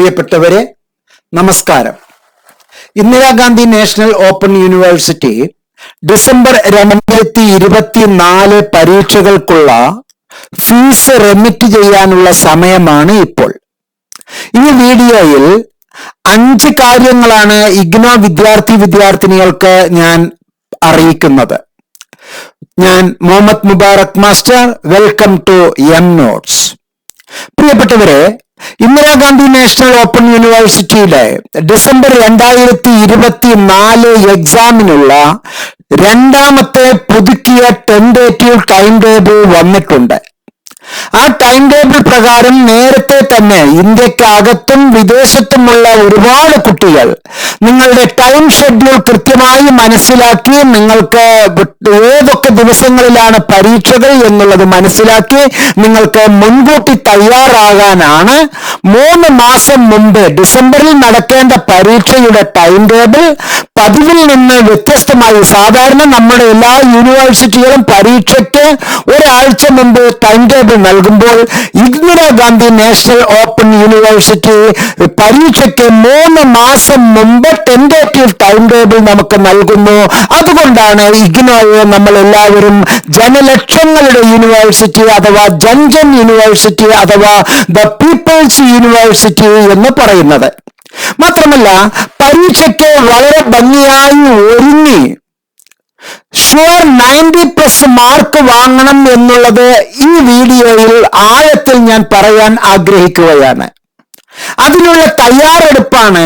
പ്രിയപ്പെട്ടവരെ നമസ്കാരം. Indira Gandhi national open university December രണ്ടായിരത്തി ഇരുപത്തിനാല് പരീക്ഷകൾക്കുള്ള ഫീസ് റെമിറ്റ് ചെയ്യാനുള്ള സമയമാണ് ഇപ്പോൾ. ഈ വീഡിയോയിൽ അഞ്ച് കാര്യങ്ങളാണ് ഇഗ്നോ വിദ്യാർത്ഥി വിദ്യാർത്ഥിനികൾക്ക് ഞാൻ അറിയിക്കുന്നത്. ഞാൻ Muhammad Mubarak master. Welcome to M notes പ്രിയപ്പെട്ടവരെ ഇന്ദിരാഗാന്ധി നാഷണൽ ഓപ്പൺ യൂണിവേഴ്സിറ്റിയിലെ ഡിസംബർ രണ്ടായിരത്തി ഇരുപത്തി നാല് എക്സാമിനുള്ള രണ്ടാമത്തെ പുതുക്കിയ ടെൻഡേറ്റീവ് ടൈം ടേബിൾ വന്നിട്ടുണ്ട്. ആ ടൈം ടേബിൾ പ്രകാരം നേരത്തെ തന്നെ ഇന്ത്യക്കകത്തും വിദേശത്തുമുള്ള ഒരുപാട് കുട്ടികൾ നിങ്ങളുടെ ടൈം ഷെഡ്യൂൾ കൃത്യമായി മനസ്സിലാക്കി നിങ്ങൾക്ക് ഏതൊക്കെ ദിവസങ്ങളിലാണ് പരീക്ഷകൾ എന്നുള്ളത് മനസ്സിലാക്കി നിങ്ങൾക്ക് മുൻകൂട്ടി തയ്യാറാകാനാണ് മൂന്ന് മാസം മുമ്പ് ഡിസംബറിൽ നടക്കേണ്ട പരീക്ഷയുടെ ടൈം ടേബിൾ പതിവിൽ നിന്ന് വ്യത്യസ്തമായി സാധാരണ നമ്മുടെ എല്ലാ യൂണിവേഴ്സിറ്റികളും പരീക്ഷയ്ക്ക് ഒരാഴ്ച മുമ്പ് ടൈം ടേബിൾ നൽകുമ്പോൾ ഇന്ദിരാഗാന്ധി നാഷണൽ ഓപ്പൺ യൂണിവേഴ്സിറ്റി പരീക്ഷയ്ക്ക് മൂന്ന് മാസം മുമ്പ് ടെൻഡേറ്റീവ് ടൈം ടേബിൾ നമുക്ക് നൽകുന്നു. അതുകൊണ്ടാണ് ഇഗ്നോയെ നമ്മൾ എല്ലാവരും ജനലക്ഷങ്ങളുടെ യൂണിവേഴ്സിറ്റി അഥവാ ജൻജൻ യൂണിവേഴ്സിറ്റി അഥവാ ദ പീപ്പിൾസ് യൂണിവേഴ്സിറ്റി എന്ന് പറയുന്നത്. മാത്രമല്ല പരീക്ഷയ്ക്ക് വളരെ ഭംഗിയായി ഒരുങ്ങി. ഷുവർ നയന്റി പ്ലസ് മാർക്ക് വാങ്ങണം എന്നുള്ളത് ഈ വീഡിയോയിൽ ആഴത്തിൽ ഞാൻ പറയാൻ ആഗ്രഹിക്കുകയാണ്. അതിനുള്ള തയ്യാറെടുപ്പാണ്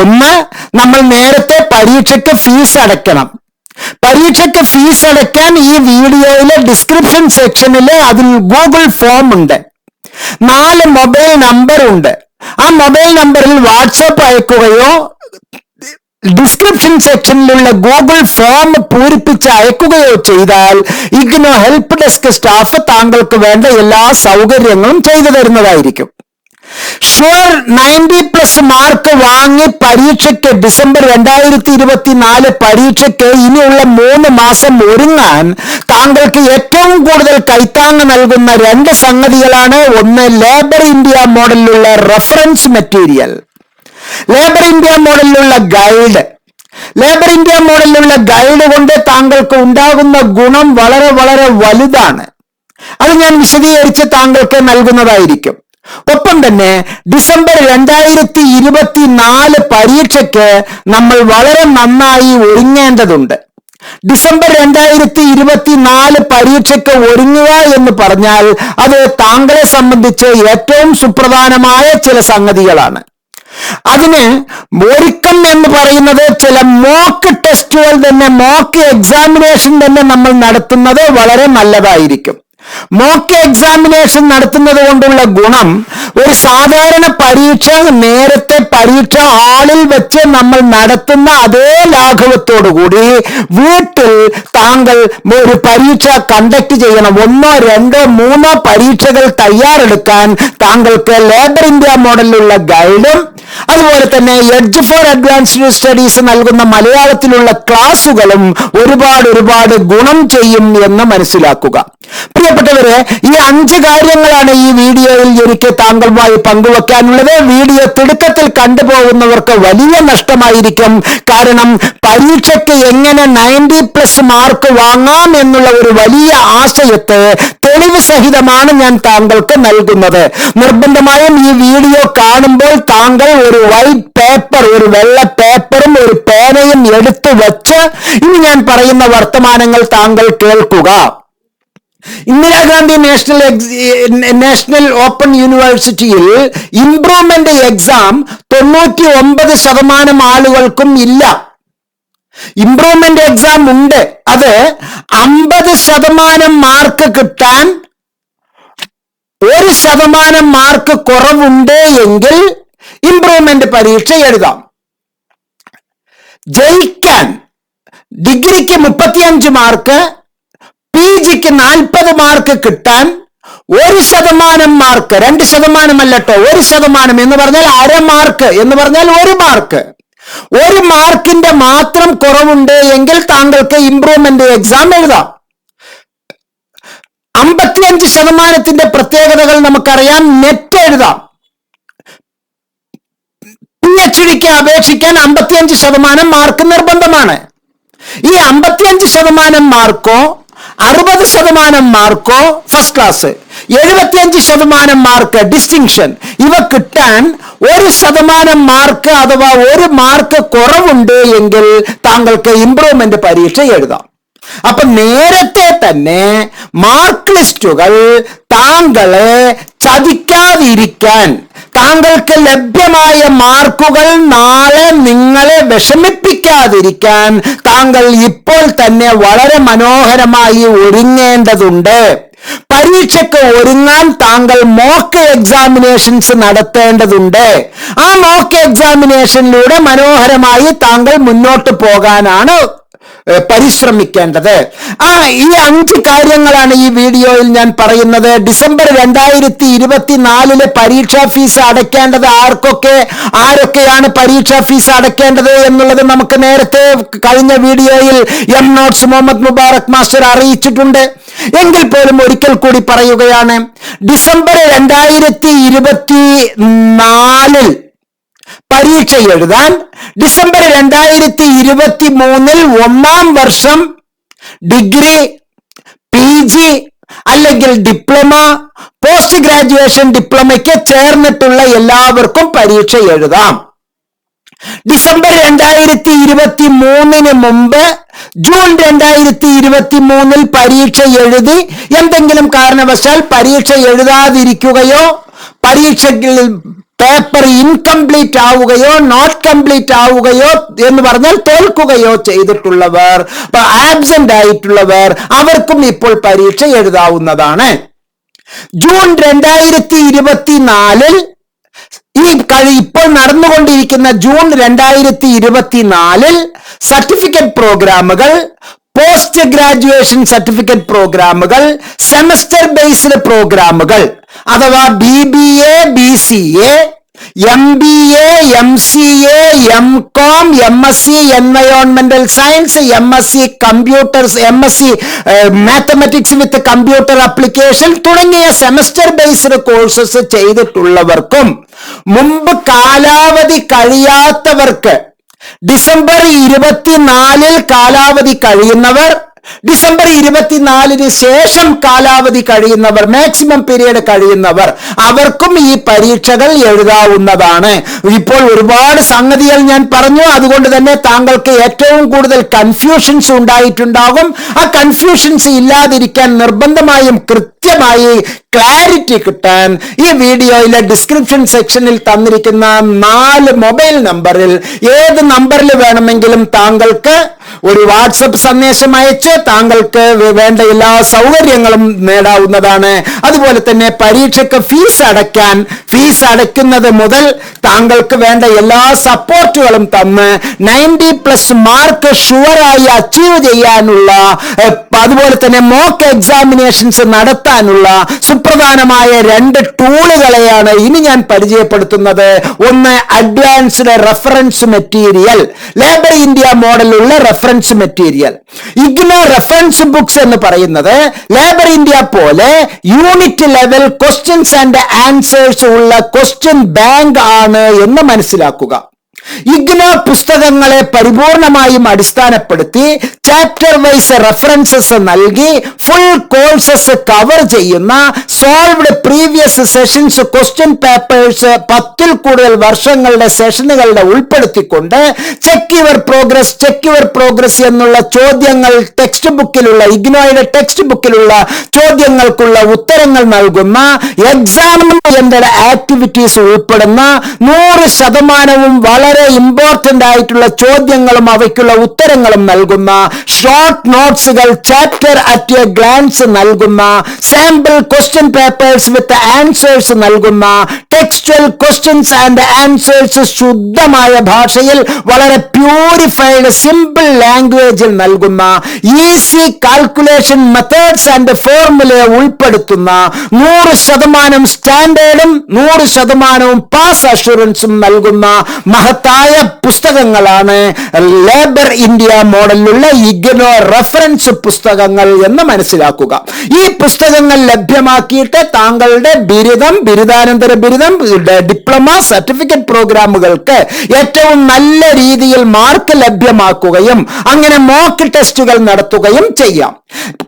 ഒന്ന് നമ്മൾ നേരത്തെ പരീക്ഷയ്ക്ക് ഫീസ് അടയ്ക്കണം. പരീക്ഷയ്ക്ക് ഫീസ് അടയ്ക്കാൻ ഈ വീഡിയോയിലെ ഡിസ്ക്രിപ്ഷൻ സെക്ഷനിൽ അതിൽ ഗൂഗിൾ ഫോം ഉണ്ട്. നാല് മൊബൈൽ നമ്പർ ഉണ്ട്. ആ മൊബൈൽ നമ്പറിൽ വാട്സപ്പ് അയക്കുകയോ ഡിസ്ക്രിപ്ഷൻ സെക്ഷനിലുള്ള ഗൂഗിൾ ഫോം പൂരിപ്പിച്ച് അയക്കുകയോ ചെയ്താൽ ഇഗ്നോ ഹെൽപ്പ് ഡെസ്ക് സ്റ്റാഫ് താങ്കൾക്ക് വേണ്ട എല്ലാ സൗകര്യങ്ങളും ചെയ്തു തരുന്നതായിരിക്കും. ഷുവർ നയന്റി പ്ലസ് മാർക്ക് വാങ്ങി പരീക്ഷയ്ക്ക് ഡിസംബർ രണ്ടായിരത്തി ഇരുപത്തി നാല് പരീക്ഷയ്ക്ക് ഇനിയുള്ള മൂന്ന് മാസം ഒരുങ്ങാൻ താങ്കൾക്ക് ഏറ്റവും കൂടുതൽ കൈത്താങ് നൽകുന്ന രണ്ട് സംഗതികളാണ്. ഒന്ന് ലേബർ ഇന്ത്യ മോഡലിലുള്ള റെഫറൻസ് മെറ്റീരിയൽ ലേബർ ഇന്ത്യ മോഡലിലുള്ള ഗൈഡ് ലേബർ ഇന്ത്യ മോഡലിലുള്ള ഗൈഡ് കൊണ്ട് താങ്കൾക്ക് ഉണ്ടാകുന്ന ഗുണം വളരെ വളരെ വലുതാണ്. അത് ഞാൻ വിശദീകരിച്ച് താങ്കൾക്ക് നൽകുന്നതായിരിക്കും. ഒപ്പം തന്നെ ഡിസംബർ രണ്ടായിരത്തി ഇരുപത്തി നാല് പരീക്ഷയ്ക്ക് നമ്മൾ വളരെ നന്നായി ഒരുങ്ങേണ്ടതുണ്ട്. ഡിസംബർ രണ്ടായിരത്തി ഇരുപത്തി നാല് പരീക്ഷയ്ക്ക് ഒരുങ്ങുക എന്ന് പറഞ്ഞാൽ അത് താങ്കളെ സംബന്ധിച്ച് ഏറ്റവും സുപ്രധാനമായ ചില സംഗതികളാണ്. അതിന് ഒരുക്കം എന്ന് പറയുന്നത് ചില മോക്ക് ടെസ്റ്റുകൾ തന്നെ മോക്ക് എക്സാമിനേഷൻ തന്നെ നമ്മൾ നടത്തുന്നത് വളരെ നല്ലതായിരിക്കും. മോക്ക് എക്സാമിനേഷൻ നടത്തുന്നത് കൊണ്ടുള്ള ഗുണം ഒരു സാധാരണ പരീക്ഷ നേരത്തെ പരീക്ഷ ഹാളിൽ വെച്ച് നമ്മൾ നടത്തുന്ന അതേ ലാഘവത്തോടുകൂടി വീട്ടിൽ താങ്കൾ ഒരു പരീക്ഷ കണ്ടക്ട് ചെയ്യണം. ഒന്നോ രണ്ടോ മൂന്നോ പരീക്ഷകൾ തയ്യാറെടുക്കാൻ താങ്കൾക്ക് ലേബർ ഇന്ത്യ മോഡലിലുള്ള ഗൈഡും അതുപോലെ തന്നെ എഡ്ജ് ഫോർ അഡ്വാൻസ്ഡ് സ്റ്റഡീസ് നൽകുന്ന മലയാളത്തിലുള്ള ക്ലാസുകളും ഒരുപാട് ഒരുപാട് ഗുണം ചെയ്യും എന്ന് മനസ്സിലാക്കുക. പ്രിയപ്പെട്ടവരെ ഈ അഞ്ച് കാര്യങ്ങളാണ് ഈ വീഡിയോയിൽ എനിക്ക് താങ്കളുമായി പങ്കുവെക്കാനുള്ളത്. വീഡിയോ തിടുക്കത്തിൽ കണ്ടുപോകുന്നവർക്ക് വലിയ നഷ്ടമായിരിക്കും. കാരണം പരീക്ഷയ്ക്ക് എങ്ങനെ നയന്റി പ്ലസ് മാർക്ക് വാങ്ങാം എന്നുള്ള ഒരു വലിയ ആശയത്തെ തെളിവ് സഹിതമാണ് ഞാൻ താങ്കൾക്ക് നൽകുന്നത്. നിർബന്ധമായും ഈ വീഡിയോ കാണുമ്പോൾ താങ്കൾ ഒരു വൈറ്റ് പേപ്പർ ഒരു വെള്ള പേപ്പറും ഒരു പേനയും എടുത്തു വെച്ച് ഇനി ഞാൻ പറയുന്ന വർത്തമാനങ്ങൾ താങ്കൾ കേൾക്കുക. ഇന്ദിരാഗാന്ധി നാഷണൽ നാഷണൽ ഓപ്പൺ യൂണിവേഴ്സിറ്റിയിൽ ഇംപ്രൂവ്മെന്റ് എക്സാം തൊണ്ണൂറ്റി ഒമ്പത് ശതമാനം ആളുകൾക്കും ഇല്ല. ഇംപ്രൂവ്മെന്റ് എക്സാം ഉണ്ട്. അത് അമ്പത് ശതമാനം മാർക്ക് കിട്ടാൻ ഒരു ശതമാനം മാർക്ക് കുറവുണ്ട് എങ്കിൽ ഇംപ്രൂവ്മെന്റ് പരീക്ഷ എഴുതാം. ജയിക്കാൻ ഡിഗ്രിക്ക് മുപ്പത്തിയഞ്ച് മാർക്ക് പി ജിക്ക് നാൽപ്പത് മാർക്ക് കിട്ടാൻ ഒരു ശതമാനം മാർക്ക് രണ്ട് ശതമാനം അല്ലട്ടോ ഒരു ശതമാനം എന്ന് പറഞ്ഞാൽ അര മാർക്ക് എന്ന് പറഞ്ഞാൽ ഒരു മാർക്ക് ഒരു മാർക്കിന്റെ മാത്രം കുറവുണ്ട് എങ്കിൽ താങ്കൾക്ക് ഇംപ്രൂവ്മെന്റ് എക്സാം എഴുതാം. അമ്പത്തിയഞ്ച് ശതമാനത്തിന്റെ പ്രത്യേകതകൾ നമുക്കറിയാം നെറ്റ് എഴുതാം. പി എച്ച് ഡിക്ക് അപേക്ഷിക്കാൻ അമ്പത്തിയഞ്ച് ശതമാനം മാർക്ക് നിർബന്ധമാണ്. ഈ അമ്പത്തിയഞ്ച് ശതമാനം മാർക്കോ അറുപത് ശതമാനം മാർക്കോ ഫസ്റ്റ് ക്ലാസ് എഴുപത്തിയഞ്ച് ശതമാനം മാർക്ക് ഡിസ്റ്റിങ്ഷൻ ഇവ കിട്ടാൻ ഒരു ശതമാനം മാർക്ക് അഥവാ ഒരു മാർക്ക് കുറവുണ്ട് എങ്കിൽ താങ്കൾക്ക് ഇംപ്രൂവ്മെന്റ് പരീക്ഷ എഴുതാം അപ്പൊ നേരത്തെ തന്നെ മാർക്ക് ലിസ്റ്റുകൾ താങ്കളെ ചതിക്കാതിരിക്കാൻ താങ്കൾക്ക് ലഭ്യമായ മാർക്കുകൾ നാളെ നിങ്ങളെ വിഷമിപ്പിക്കാതിരിക്കാൻ താങ്കൾ ഇപ്പോൾ തന്നെ വളരെ മനോഹരമായി ഒരുങ്ങേണ്ടതുണ്ട്. പരീക്ഷയ്ക്ക് ഒരുങ്ങാൻ താങ്കൾ മോക്ക് എക്സാമിനേഷൻസ് നടത്തേണ്ടതുണ്ട്. ആ മോക്ക് എക്സാമിനേഷനിലൂടെ മനോഹരമായി താങ്കൾ മുന്നോട്ട് പോകാനാണ്. പരിശ്രമിക്കേണ്ടത്. ആ ഈ അഞ്ച് കാര്യങ്ങളാണ് ഈ വീഡിയോയിൽ ഞാൻ പറയുന്നത്. ഡിസംബർ രണ്ടായിരത്തി ഇരുപത്തിനാലിലെ പരീക്ഷാ ഫീസ് അടയ്ക്കേണ്ടത് ആർക്കൊക്കെ ആരൊക്കെയാണ് പരീക്ഷാ ഫീസ് അടയ്ക്കേണ്ടത് എന്നുള്ളത് നമുക്ക് നേരത്തെ കഴിഞ്ഞ വീഡിയോയിൽ M notes Muhammad Mubarak master അറിയിച്ചിട്ടുണ്ട്. എങ്കിൽ പോലും ഒരിക്കൽ കൂടി പറയുകയാണ് ഡിസംബർ രണ്ടായിരത്തി ഇരുപത്തി നാലിൽ പരീക്ഷ എഴുതാൻ ഡിസംബർ രണ്ടായിരത്തി ഇരുപത്തി മൂന്നിൽ ഒന്നാം വർഷം ഡിഗ്രി പി ജി അല്ലെങ്കിൽ ഡിപ്ലോമ പോസ്റ്റ് ഗ്രാജുവേഷൻ ഡിപ്ലോമയ്ക്ക് ചേർന്നിട്ടുള്ള എല്ലാവർക്കും പരീക്ഷ എഴുതാം. ഡിസംബർ രണ്ടായിരത്തി ഇരുപത്തി മൂന്നിന് മുമ്പ് ജൂൺ രണ്ടായിരത്തി ഇരുപത്തി മൂന്നിൽ പരീക്ഷ എഴുതി എന്തെങ്കിലും കാരണവശാൽ പരീക്ഷ എഴുതാതിരിക്കുകയോ പരീക്ഷയിൽ പേപ്പർ ഇൻകംപ്ലീറ്റ് ആവുകയോ നോട്ട് കംപ്ലീറ്റ് ആവുകയോ എന്ന് പറഞ്ഞാൽ തോൽക്കുകയോ ചെയ്തിട്ടുള്ളവർ ആബ്സെന്റ് ആയിട്ടുള്ളവർ അവർക്കും ഇപ്പോൾ പരീക്ഷ എഴുതാവുന്നതാണ്. ജൂൺ രണ്ടായിരത്തി ഇരുപത്തിനാലിൽ ഈ കഴി ഇപ്പോൾ നടന്നുകൊണ്ടിരിക്കുന്ന ജൂൺ രണ്ടായിരത്തി ഇരുപത്തിനാലിൽ സർട്ടിഫിക്കറ്റ് പ്രോഗ്രാമുകൾ പോസ്റ്റ് ഗ്രാജുവേഷൻ സർട്ടിഫിക്കറ്റ് പ്രോഗ്രാമുകൾ സെമസ്റ്റർ ബേസ്ഡ് പ്രോഗ്രാമുകൾ അഥവാ B B A B C A M B A M C A M com M S C എൻവയോൺമെന്റൽ science M S C computers M S C mathematics with computer application തുടങ്ങിയ semester based courses ചെയ്തിട്ടുള്ളവർക്കും മുമ്പ് കാലാവധി കഴിയാത്തവർക്ക് December ഇരുപത്തിനാലിൽ കാലാവധി കഴിയുന്നവർ December ഇരുപത്തിനാലിന് ശേഷം കാലാവധി കഴിയുന്നവർ മാക്സിമം പീരീഡ് കഴിയുന്നവർ അവർക്കും ഈ പരീക്ഷകൾ എഴുതാവുന്നതാണ്. ഇപ്പോൾ ഒരുപാട് സംഗതികൾ ഞാൻ പറഞ്ഞു. അതുകൊണ്ട് തന്നെ താങ്കൾക്ക് ഏറ്റവും കൂടുതൽ കൺഫ്യൂഷൻസ് ഉണ്ടായിട്ടുണ്ടാകും ആ കൺഫ്യൂഷൻസ് ഇല്ലാതിരിക്കാൻ നിർബന്ധമായും കൃത്യമായി ക്ലാരിറ്റി കിട്ടാൻ ഈ വീഡിയോയിലെ ഡിസ്ക്രിപ്ഷൻ സെക്ഷനിൽ തന്നിരിക്കുന്ന നാല് മൊബൈൽ നമ്പറിൽ ഏത് നമ്പറിൽ വേണമെങ്കിലും താങ്കൾക്ക് ഒരു വാട്സപ്പ് സന്ദേശം അയച്ച് താങ്കൾക്ക് വേണ്ട എല്ലാ സൗകര്യങ്ങളും നേടാവുന്നതാണ്. അതുപോലെ തന്നെ പരീക്ഷയ്ക്ക് ഫീസ് അടയ്ക്കാൻ ഫീസ് അടയ്ക്കുന്നത് മുതൽ താങ്കൾക്ക് വേണ്ട എല്ലാ സപ്പോർട്ടുകളും തന്ന് നയന്റി പ്ലസ് മാർക്ക് ഷുവറായി അച്ചീവ് ചെയ്യാനുള്ള അതുപോലെ തന്നെ മോക്ക് എക്സാമിനേഷൻസ് നടത്താനുള്ള സുപ്രധാനമായ രണ്ട് ടൂളുകളെയാണ് ഇനി ഞാൻ പരിചയപ്പെടുത്തുന്നത്. ഒന്ന് advanced reference material Labour India മോഡലുള്ള reference material IGNOU reference books എന്ന് പറയുന്നത് ലേബർ ഇന്ത്യ പോലെ unit level questions and answers ഉള്ള ക്വസ്റ്റ്യൻ ബാങ്ക് ആണ് എന്ന് മനസ്സിലാക്കുക. ഇഗ്നോ പുസ്തകങ്ങളെ പരിപൂർണമായും അടിസ്ഥാനപ്പെടുത്തി ചാപ്റ്റർ വൈസ് റെഫറൻസസ് നൽകി ഫുൾ കോഴ്സസ് കവർ ചെയ്യുന്ന solved previous sessions question papers പത്തിൽ കൂടുതൽ വർഷങ്ങളുടെ സെഷനുകളുടെ ഉൾപ്പെടുത്തിക്കൊണ്ട് check your progress check your progress എന്നുള്ള ചോദ്യങ്ങൾ ടെക്സ്റ്റ് ബുക്കിലുള്ള ഇഗ്നോയുടെ ടെക്സ്റ്റ് ബുക്കിലുള്ള ചോദ്യങ്ങൾക്കുള്ള ഉത്തരങ്ങൾ നൽകുന്ന എക്സാം ആക്ടിവിറ്റീസ് ഉൾപ്പെടുന്ന നൂറ് ശതമാനവും വളരെ ഇമ്പോർട്ടന്റ് ആയിട്ടുള്ള ചോദ്യങ്ങളും അവയ്ക്കുള്ള ഉത്തരങ്ങളും നൽകുന്ന ഷോർട്ട് നോട്ട്സുകൾ ചാപ്റ്റർ അറ്റ് എ ഗ്ലാൻസ് നൽകുന്ന sample question papers with answers നൽകുന്ന ടെക്സ്റ്റൽ ക്വസ്റ്റ്യൻസ് ആൻഡ് ആൻസേഴ്സ് ശുദ്ധമായ ഭാഷയിൽ വളരെ പ്യൂരിഫൈഡ് സിമ്പിൾ ലാംഗ്വേജിൽ നൽകുന്ന ഈസി കാൽക്കുലേഷൻ മെത്തേഡ്സ് ആൻഡ് ഫോർമുലയെ ഉൾപ്പെടുത്തുന്ന നൂറ് ശതമാനം സ്റ്റാൻഡേർഡും നൂറ് ശതമാനവും പാസ് അഷുറൻസും നൽകുന്ന മഹത്തായ മഹത്തായ പുസ്തകങ്ങളാണ് ലേബർ ഇന്ത്യ മോഡലിലുള്ള ഇഗ്നോ റഫറൻസ് പുസ്തകങ്ങൾ എന്ന് മനസ്സിലാക്കുക. ഈ പുസ്തകങ്ങൾ ലഭ്യമാക്കിയിട്ട് താങ്കളുടെ ബിരുദം ബിരുദാനന്തര ബിരുദം ഡിപ്ലോമ സർട്ടിഫിക്കറ്റ് പ്രോഗ്രാമുകൾക്ക് ഏറ്റവും നല്ല രീതിയിൽ മാർക്ക് ലഭ്യമാക്കുകയും അങ്ങനെ മോക്ക് ടെസ്റ്റുകൾ നടത്തുകയും ചെയ്യാം.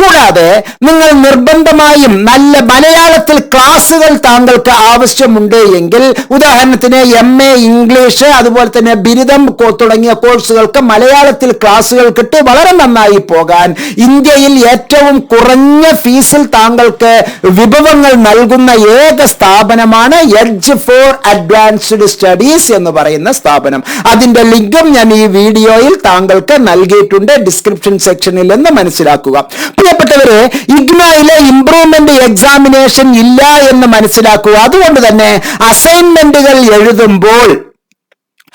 കൂടാതെ നിങ്ങൾ നിർബന്ധമായും നല്ല മലയാളത്തിൽ ക്ലാസ്സുകൾ താങ്കൾക്ക് ആവശ്യമുണ്ട് എങ്കിൽ ഉദാഹരണത്തിന് എം എ ഇംഗ്ലീഷ് അതുപോലെ തന്നെ ബിരുദം തുടങ്ങിയ കോഴ്സുകൾക്ക് മലയാളത്തിൽ ക്ലാസ്സുകൾ കിട്ടി വളരെ നന്നായി പോകാൻ. ഇന്ത്യയിൽ ഏറ്റവും കുറഞ്ഞ ഫീസിൽ താങ്കൾക്ക് വിഭവങ്ങൾ നൽകുന്ന ഏക സ്ഥാപനമാണ് എഡ്ജ് ഫോർ അഡ്വാൻസ്ഡ് സ്റ്റഡീസ് എന്ന് പറയുന്ന സ്ഥാപനം. അതിന്റെ ലിങ്കും ഞാൻ ഈ വീഡിയോയിൽ താങ്കൾക്ക് നൽകിയിട്ടുണ്ട്. ഡിസ്ക്രിപ്ഷൻ സെക്ഷനിൽ എന്ന് മനസ്സിലാക്കുക. പ്രിയപ്പെട്ടവരെ ഇഗ്നോയിലെ ഇംപ്രൂവ്മെന്റ് എക്സാമിനേഷൻ ഇല്ല എന്ന് മനസ്സിലാക്കുക. അതുകൊണ്ട് തന്നെ അസൈൻമെന്റുകൾ എഴുതുമ്പോൾ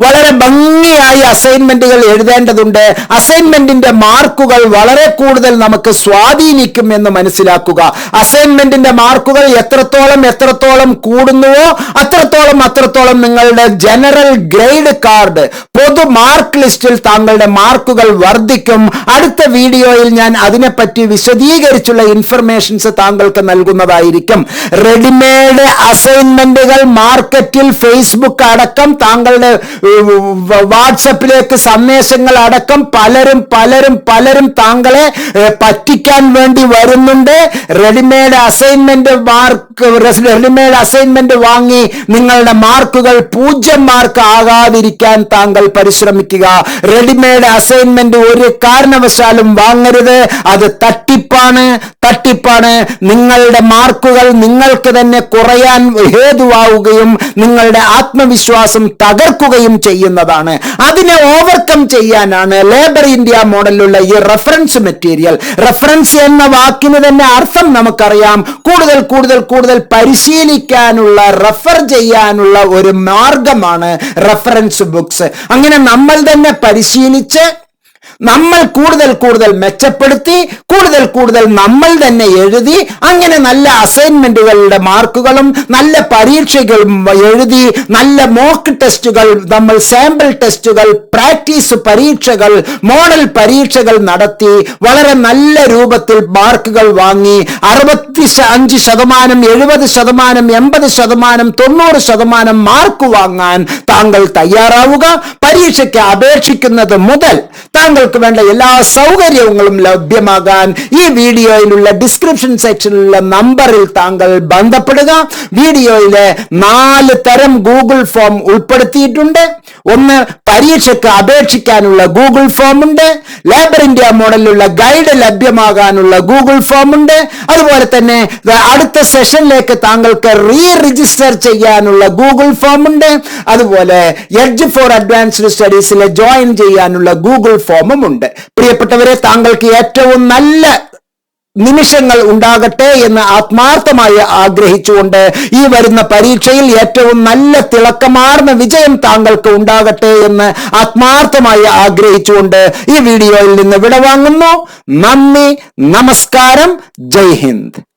വളരെ ഭംഗിയായി അസൈൻമെന്റുകൾ എഴുതേണ്ടതുണ്ട്. അസൈൻമെന്റിന്റെ മാർക്കുകൾ വളരെ കൂടുതൽ നമുക്ക് സ്വാധീനിക്കും എന്ന് മനസ്സിലാക്കുക. അസൈൻമെന്റിന്റെ മാർക്കുകൾ എത്രത്തോളം എത്രത്തോളം കൂടുന്നുവോ അത്രത്തോളം അത്രത്തോളം നിങ്ങളുടെ ജനറൽ ഗ്രേഡ് കാർഡ് പൊതു മാർക്ക് ലിസ്റ്റിൽ താങ്കളുടെ മാർക്കുകൾ വർദ്ധിക്കും. അടുത്ത വീഡിയോയിൽ ഞാൻ അതിനെപ്പറ്റി വിശദീകരിച്ചുള്ള ഇൻഫർമേഷൻസ് താങ്കൾക്ക് നൽകുന്നതായിരിക്കും. റെഡിമെയ്ഡ് അസൈൻമെന്റുകൾ മാർക്കറ്റിൽ ഫേസ്ബുക്ക് അടക്കം താങ്കളുടെ വാട്സപ്പിലേക്ക് സന്ദേശങ്ങൾ അടക്കം പലരും പലരും പലരും താങ്കളെ പറ്റിക്കാൻ വേണ്ടി വരുന്നുണ്ട്. Readymade assignment mark readymade assignment വാങ്ങി നിങ്ങളുടെ മാർക്കുകൾ പൂജ്യം മാർക്ക് ആകാതിരിക്കാൻ താങ്കൾ പരിശ്രമിക്കുക. റെഡിമെയ്ഡ് അസൈൻമെന്റ് ഒരു കാരണവശാലും വാങ്ങരുത്. അത് തട്ടിപ്പാണ്. തട്ടിപ്പാണ്. നിങ്ങളുടെ മാർക്കുകൾ നിങ്ങൾക്ക് തന്നെ കുറയാൻ ഹേതുവാവുകയും നിങ്ങളുടെ ആത്മവിശ്വാസം തകർക്കുകയും ചെയ്യുന്നതാണ്. അതിനെ ഓവർകം ചെയ്യാനാണ് ലേബർ ഇന്ത്യ മോഡലിലുള്ള ഈ റെഫറൻസ് മെറ്റീരിയൽ റെഫറൻസ് എന്ന വാക്കിന് തന്നെ അർത്ഥം നമുക്കറിയാം. കൂടുതൽ കൂടുതൽ കൂടുതൽ പരിശീലിക്കാനുള്ള റഫർ ചെയ്യാനുള്ള ഒരു മാർഗമാണ് റെഫറൻസ് ബുക്സ് അങ്ങനെ നമ്മൾ തന്നെ പരിശീലിച്ച് നമ്മൾ കൂടുതൽ കൂടുതൽ മെച്ചപ്പെടുത്തി കൂടുതൽ കൂടുതൽ നമ്മൾ തന്നെ എഴുതി അങ്ങനെ നല്ല അസൈൻമെന്റുകളുടെ മാർക്കുകളും നല്ല പരീക്ഷകളും എഴുതി നല്ല മോക്ക് ടെസ്റ്റുകൾ നമ്മൾ സാമ്പിൾ ടെസ്റ്റുകൾ പ്രാക്ടീസ് പരീക്ഷകൾ മോഡൽ പരീക്ഷകൾ നടത്തി വളരെ നല്ല രൂപത്തിൽ മാർക്കുകൾ വാങ്ങി അറുപത്തി അഞ്ച് ശതമാനം എഴുപത് ശതമാനം എൺപത് ശതമാനം തൊണ്ണൂറ് ശതമാനം മാർക്ക് വാങ്ങാൻ താങ്കൾ തയ്യാറാവുക. പരീക്ഷയ്ക്ക് അപേക്ഷിക്കുന്നത് മുതൽ താങ്കൾക്ക് വേണ്ട എല്ലാ സൗകര്യങ്ങളും ലഭ്യമാകാൻ ഈ വീഡിയോയിലുള്ള ഡിസ്ക്രിപ്ഷൻ സെക്ഷനിലുള്ള നമ്പറിൽ താങ്കൾ ബന്ധപ്പെടുക. വീഡിയോയിലെ നാല് തരം ഗൂഗിൾ ഫോം ഉൾപ്പെടുത്തിയിട്ടുണ്ട്. ഒന്ന് പരീക്ഷയ്ക്ക് അപേക്ഷിക്കാനുള്ള ഗൂഗിൾ ഫോം ഉണ്ട്. ലേബർ ഇന്ത്യ മോഡലിലുള്ള ഗൈഡ് ലഭ്യമാകാനുള്ള ഗൂഗിൾ ഫോം ഉണ്ട്. അതുപോലെ തന്നെ അടുത്ത സെഷനിലേക്ക് താങ്കൾക്ക് റീ രജിസ്റ്റർ ചെയ്യാനുള്ള ഗൂഗിൾ ഫോം ഉണ്ട്. അതുപോലെ എഡ്ജ് ഫോർ അഡ്വാൻസ്ഡ് സ്റ്റഡീസിലെ ജോയിൻ ചെയ്യാനുള്ള ഗൂഗിൾ ഫോമും ഉണ്ട് പ്രിയപ്പെട്ടവരെ താങ്കൾക്ക് ഏറ്റവും നല്ല നിമിഷങ്ങൾ ഉണ്ടാകട്ടെ എന്ന് ആത്മാർത്ഥമായി ആഗ്രഹിച്ചുകൊണ്ട് ഈ വരുന്ന പരീക്ഷയിൽ ഏറ്റവും നല്ല തിളക്കമാർന്ന വിജയം താങ്കൾക്ക് ഉണ്ടാകട്ടെ എന്ന് ആത്മാർത്ഥമായി ആഗ്രഹിച്ചുകൊണ്ട് ഈ വീഡിയോയിൽ നിന്ന് വിടവാങ്ങുന്നു. നന്ദി നമസ്കാരം. ജയ് ഹിന്ദ്.